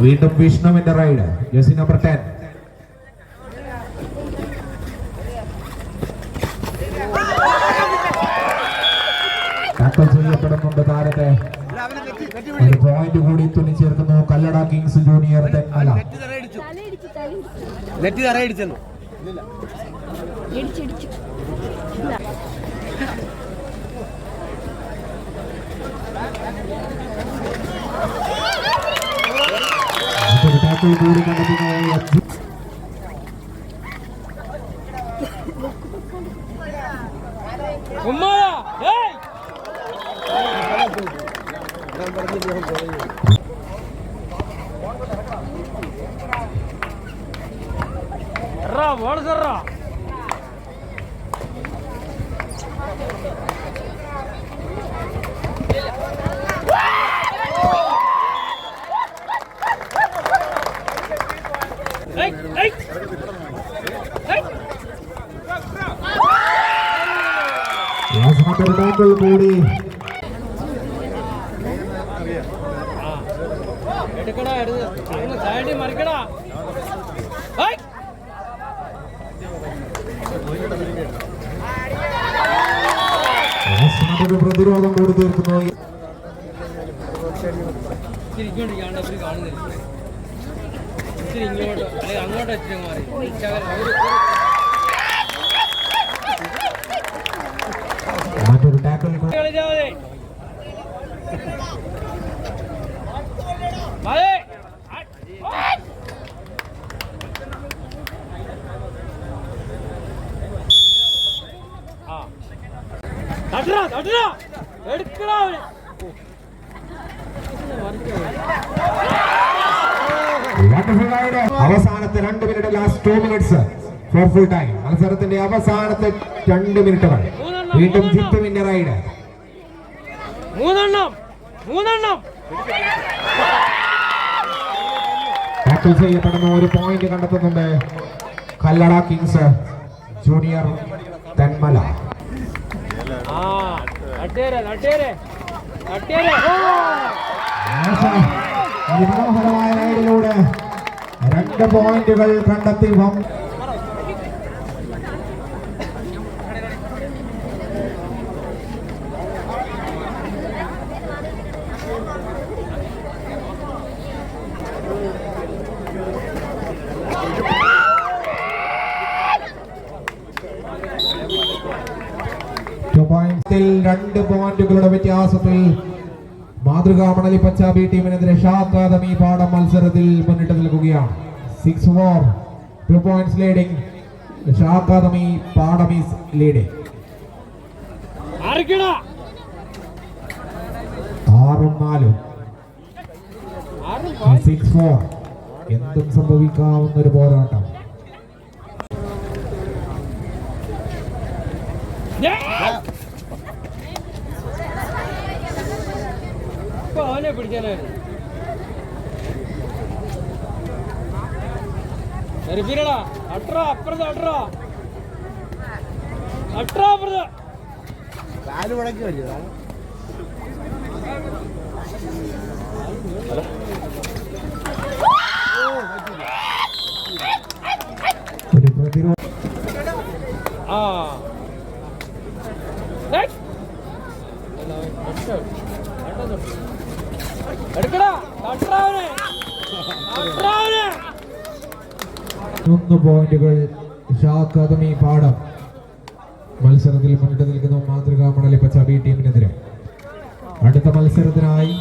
വീണ്ടും വിഷ്ണുവിന്റെ raid jersey number ten tackle ചെയ്യപ്പെടുന്നുണ്ട് താരത്തെ. ഒരു പോയിന്റ് കൂടി തുന്നിച്ചേർക്കുന്നു Kallada kings junior Thenmala. Net തറയടിച്ചെന്നു ഇടിച്ചിടിച്ചു ഇല്ല. മറ്റൊരു ടാക്കിൾ ടാക്കിൾ കൂടി. പ്രതിരോധം കൂടി തീർക്കുന്നു. ഇങ്ങോട്ട് അങ്ങോട്ട് ഇച്ചിരി മാറി ശകലം ഒരു- ഒരു- മറ്റൊരു ടാക്കിൾ കൂടി കളിച്ചാ മതി മതി ആ തട്ടടാ തട്ടടാ. എടുക്കടാ അവനെ. അവസാനത്തെ രണ്ട് minute last two minutes for full time മത്സരത്തിന്റെ അവസാനത്തെ രണ്ട് മിനിറ്റുകൾ വീണ്ടും ജിത്തു റൈഡ് മൂന്നെണ്ണം. മൂന്നെണ്ണം. ടാക്കിൾ ചെയ്യപ്പെടുന്ന ഒരു point കണ്ടെത്തുന്നുണ്ട്. Kallada kings junior Thenmala. മനോഹരമായ റൈഡിലൂടെ രണ്ട് പോയിന്റുകൾ കണ്ടെത്തി രണ്ട് പോയിന്റുകളുടെ വ്യത്യാസത്തിൽ മാതൃകാ മണലി പച്ചാബി ടീമിനെതിരെ ഷാ അക്കാദമി പാഠം മത്സരത്തിൽ മുന്നിട്ട് നിൽക്കുകയാണ്. Six four two points leading Shah academy Padam is leading ആറും നാലും. സിക്സ് ഫോർ എന്തും സംഭവിക്കാവുന്ന ഒരു പോരാട്ടം അവനെ പിടിക്കാനായിരുന്നു. എറിപ്പിരടാ അട്രാ അപ്പുറത്ത് അട്രാ. അട്രാ അപ്പുറത്ത്. കാൽ മുടക്കി പ്രതിരോധ ആ. മൂന്ന് പോയിന്റുകൾ ഷാ അക്കാദമി പാടം മത്സരത്തിൽ മുന്നിട്ട് നിൽക്കുന്ന മാതൃകാ മണലി പച്ചാബി ടീമിനെതിരെ. അടുത്ത മത്സരത്തിനായി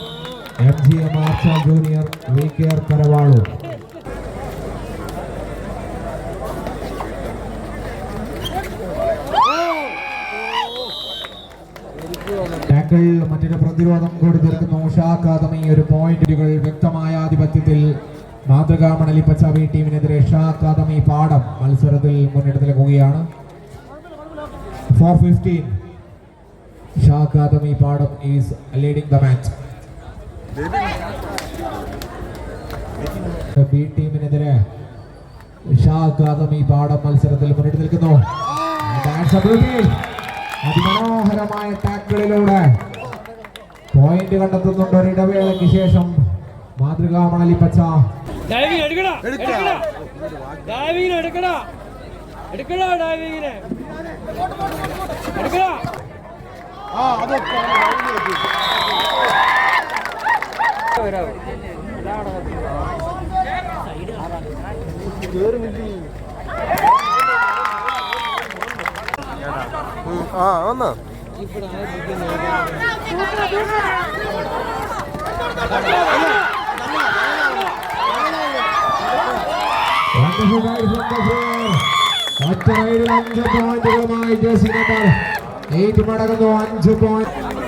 M G M Archa junior V K R Karavaloor. Tackle മറ്റൊരു പ്രതിരോധം കൂടി തീർക്കുന്നു. ഷാ അക്കാദമി ഒരു പോയിന്റുകൾ വ്യക്തമായ ആധിപത്യത്തിൽ മാതൃകാ മണലി ടീമിനെതിരെ ഷാ അക്കാദമി പാടം മത്സരത്തിൽ മുന്നിട്ട് four fifteen Shah academy Padam is leading the match B ടീമിനെതിരെ Shah academy Padam മത്സരത്തിൽ മുന്നിട്ട് നിൽക്കുന്നു. അതിമനോഹരമായ ടാക്കിളിലൂടെ പോയിന്റ് കണ്ടെത്തുന്നുണ്ട് ഒരു ഇടവേളയ്ക്ക് ശേഷം. മാതൃകാ മണലിപ്പച്ച ഡൈവിങ് എടുക്കടാ എടുക്കാം. എടുക്കടാ ഡൈവിങ്ങിന് എടുക്കടാ എടുക്കടാ ഡൈവിങ്ങിന് എടുക്കടാ ആ വന്നോ. ഒറ്റ റൈഡിൽ അഞ്ച് പോയിന്റുകളുമായി ജേഴ്സി നമ്പർ എയ്റ്റ് മടങ്ങുന്നു അഞ്ച് പോയിന്റ്